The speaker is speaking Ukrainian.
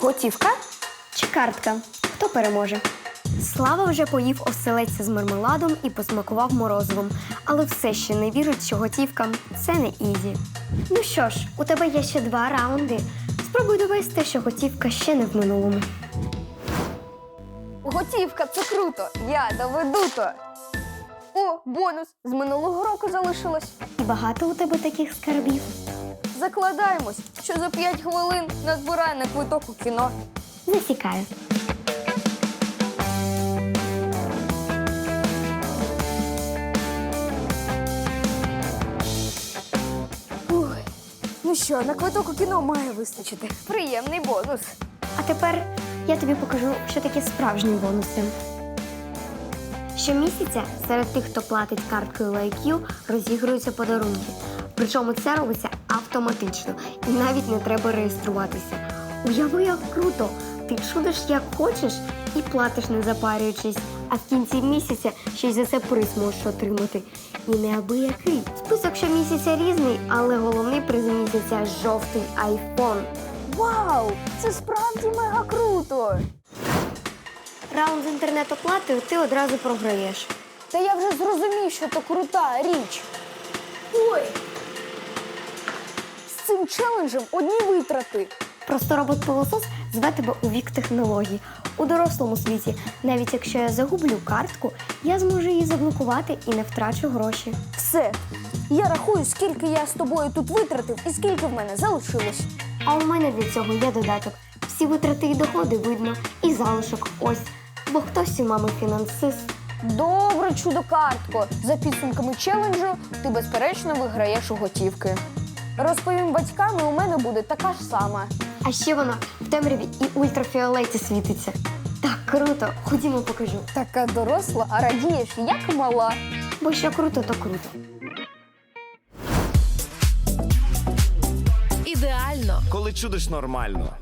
Готівка чи картка? Хто переможе? Слава вже поїв оселедця з мармеладом і посмакував морозивом, але все ще не вірить, що готівка це не ізі. Ну що ж, у тебе є ще два раунди. Спробуй довести, що готівка ще не в минулому. Готівка, це круто. Я доведу то. О, бонус! З минулого року залишилось. І багато у тебе таких скарбів. Закладаємось, що за 5 хвилин назбирає на квиток у кіно. Засікаю. Ух. Ну що, на квиток у кіно має вистачити. Приємний бонус. А тепер я тобі покажу, що таке справжні бонуси. Щомісяця серед тих, хто платить карткою LikeU, розігруються подарунки. Причому це робиться автоматично і навіть не треба реєструватися. Уяви, як круто! Ти чудиш як хочеш і платиш не запарюючись, а в кінці місяця ще й за це приз можеш отримати. І неабиякий. Список щомісяця різний, але головний приз місяця жовтий айфон. Вау! Це справді мега круто! Раунд з інтернет-оплатою ти одразу програєш. Та я вже зрозумів, що то крута річ. Ой! Цим челенджем одні витрати. Просто робот-пилосос зве тебе у вік технологій. У дорослому світі, навіть якщо я загублю картку, я зможу її заблокувати і не втрачу гроші. Все. Я рахую, скільки я з тобою тут витратив і скільки в мене залишилось. А у мене для цього є додаток. Всі витрати і доходи видно, і залишок ось. Бо хтось у мами фінансист. Добре, чудо картко. За підсумками челенджу ти безперечно виграєш у готівки. Розповім батькам, і у мене буде така ж сама. А ще вона в темряві і ультрафіолеті світиться. Так круто, ходімо покажу. Така доросла, а радієш, як мала. Бо що круто, то круто. Ідеально Коли чудиш нормально.